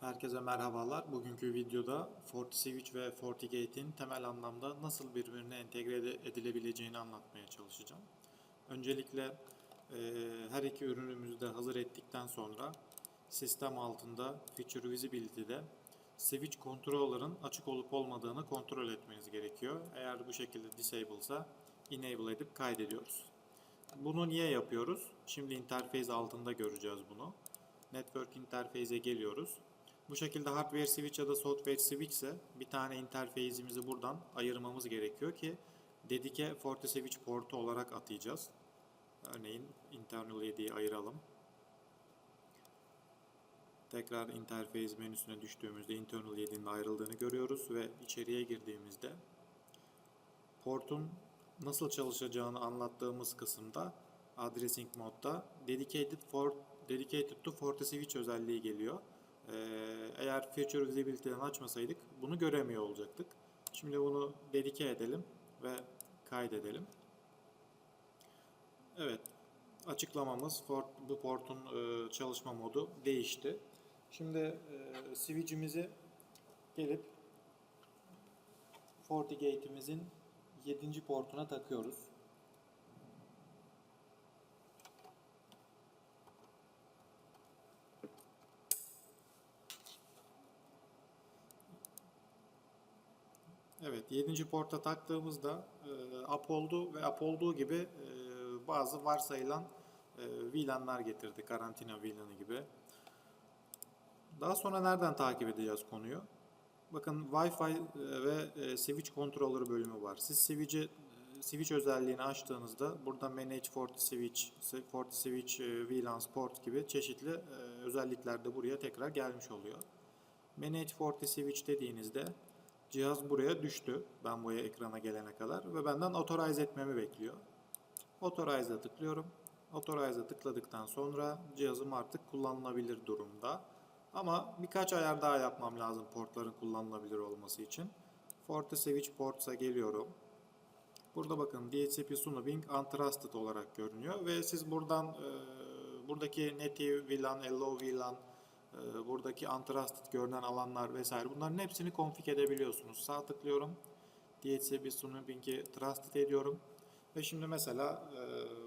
Herkese merhabalar. Bugünkü videoda FortiSwitch ve FortiGate'in temel anlamda nasıl birbirine entegre edilebileceğini anlatmaya çalışacağım. Öncelikle e, her iki ürünümüzü de hazır ettikten sonra sistem altında Feature Visibility'de switch controller'ın açık olup olmadığını kontrol etmeniz gerekiyor. Eğer bu şekilde disable ise enable edip kaydediyoruz. Bunu niye yapıyoruz? Şimdi interface altında göreceğiz bunu. Network interface'e geliyoruz. Bu şekilde hardware switch ya da software switch ise bir tane interface'imizi buradan ayırmamız gerekiyor ki dedike FortiSwitch portu olarak atayacağız. Örneğin internal 7'yi ayıralım. Tekrar interface menüsüne düştüğümüzde internal 7'nin ayrıldığını görüyoruz ve içeriye girdiğimizde portun nasıl çalışacağını anlattığımız kısımda addressing modda dedicated for dedicated to FortiSwitch özelliği geliyor. Eğer Feature Visibility'den açmasaydık bunu göremiyor olacaktık. Şimdi bunu dedike edelim ve kaydedelim. Evet, açıklamamız Fort, bu portun e, çalışma modu değişti. Şimdi e, switch'imizi gelip FortiGate'imizin 7. portuna takıyoruz. Evet, 7. porta taktığımızda e, up oldu ve up olduğu gibi e, bazı varsayılan e, VLAN'lar getirdi. Karantina VLAN'ı gibi. Daha sonra nereden takip edeceğiz konuyu? Bakın Wi-Fi e, ve e, Switch Controller bölümü var. Siz switch'i e, switch özelliğini açtığınızda burada Manage FortiSwitch, FortiSwitch e, VLAN Port gibi çeşitli özellikler de buraya tekrar gelmiş oluyor. Manage FortiSwitch dediğinizde cihaz buraya düştü. Ben buraya ekrana gelene kadar ve benden authorize etmemi bekliyor. Authorize'a tıklıyorum. Authorize'a tıkladıktan sonra cihazım artık kullanılabilir durumda. Ama birkaç ayar daha yapmam lazım portların kullanılabilir olması için. FortiSwitch Ports'a geliyorum. Burada bakın DHCP Sunubing Untrusted olarak görünüyor ve siz buradan e, buradaki Native VLAN, Allow VLAN, e, buradaki Untrusted görünen alanlar vesaire bunların hepsini config edebiliyorsunuz. Sağ tıklıyorum. DHCP Sunubing'i Trusted ediyorum. Ve şimdi mesela e,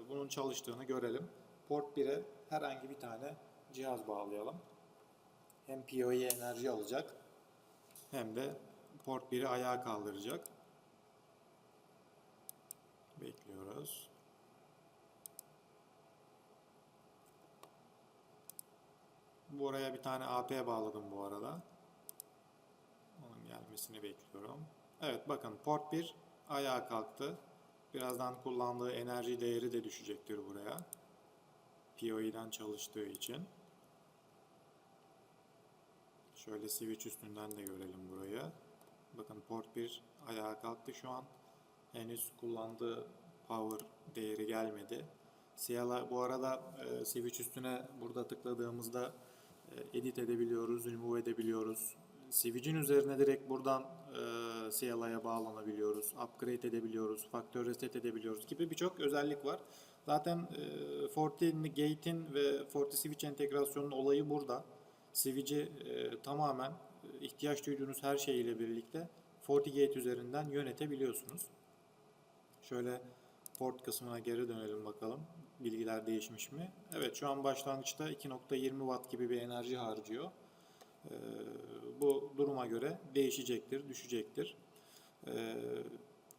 bunun çalıştığını görelim. Port 1'e herhangi bir tane cihaz bağlayalım. Hem PoE enerji alacak hem de port 1'i ayağa kaldıracak. Bekliyoruz. Buraya bir tane AP bağladım bu arada. Onun gelmesini bekliyorum. Evet bakın port 1 ayağa kalktı. Birazdan kullandığı enerji değeri de düşecektir buraya. PoE'den çalıştığı için. Şöyle switch üstünden de görelim burayı. Bakın port 1 ayağa kalktı şu an. Henüz kullandığı power değeri gelmedi. CLI bu arada e, switch üstüne burada tıkladığımızda edit edebiliyoruz, remove edebiliyoruz. Switch'in üzerine direkt buradan e, CLI'ye bağlanabiliyoruz, upgrade edebiliyoruz, faktör reset edebiliyoruz gibi birçok özellik var. Zaten e, FortiGate'in ve FortiSwitch entegrasyonunun olayı burada. Switch'i e, tamamen e, ihtiyaç duyduğunuz her şey ile birlikte FortiGate üzerinden yönetebiliyorsunuz. Şöyle port kısmına geri dönelim bakalım. Bilgiler değişmiş mi? Evet şu an başlangıçta 2.20 watt gibi bir enerji harcıyor. Ee, bu duruma göre değişecektir, düşecektir. Ee,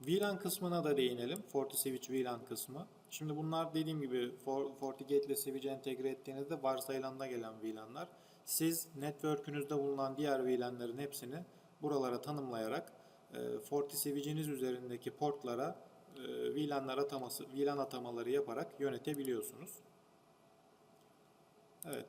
VLAN kısmına da değinelim. FortiSwitch VLAN kısmı. Şimdi bunlar dediğim gibi For- FortiGate ile Switch'e entegre ettiğinizde varsayılanda gelen VLAN'lar. Siz network'ünüzde bulunan diğer VLAN'ların hepsini buralara tanımlayarak e, FortiSwitch'iniz üzerindeki portlara e, VLAN'lar ataması, VLAN atamaları yaparak yönetebiliyorsunuz. Evet,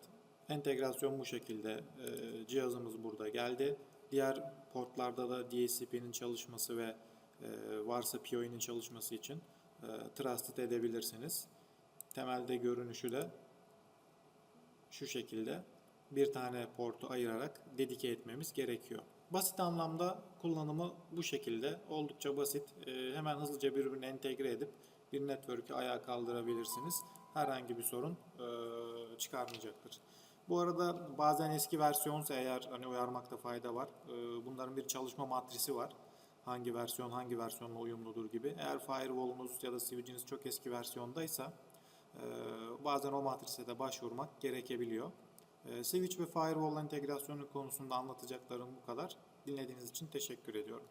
entegrasyon bu şekilde. E, cihazımız burada geldi. Diğer portlarda da DHCP'nin çalışması ve e, varsa PoE'nin çalışması için e, trusted edebilirsiniz. Temelde görünüşü de şu şekilde bir tane portu ayırarak dedike etmemiz gerekiyor. Basit anlamda kullanımı bu şekilde oldukça basit. Ee, hemen hızlıca birbirine entegre edip bir network'ü ayağa kaldırabilirsiniz. Herhangi bir sorun e, çıkarmayacaktır. Bu arada bazen eski versiyonsa eğer hani uyarmakta fayda var. Ee, Bunların bir çalışma matrisi var. Hangi versiyon hangi versiyonla uyumludur gibi. Eğer firewall'unuz ya da switch'iniz çok eski versiyondaysa e, bazen o matrise de başvurmak gerekebiliyor. E, Switch ve firewall entegrasyonu konusunda anlatacaklarım bu kadar. Dinlediğiniz için teşekkür ediyorum.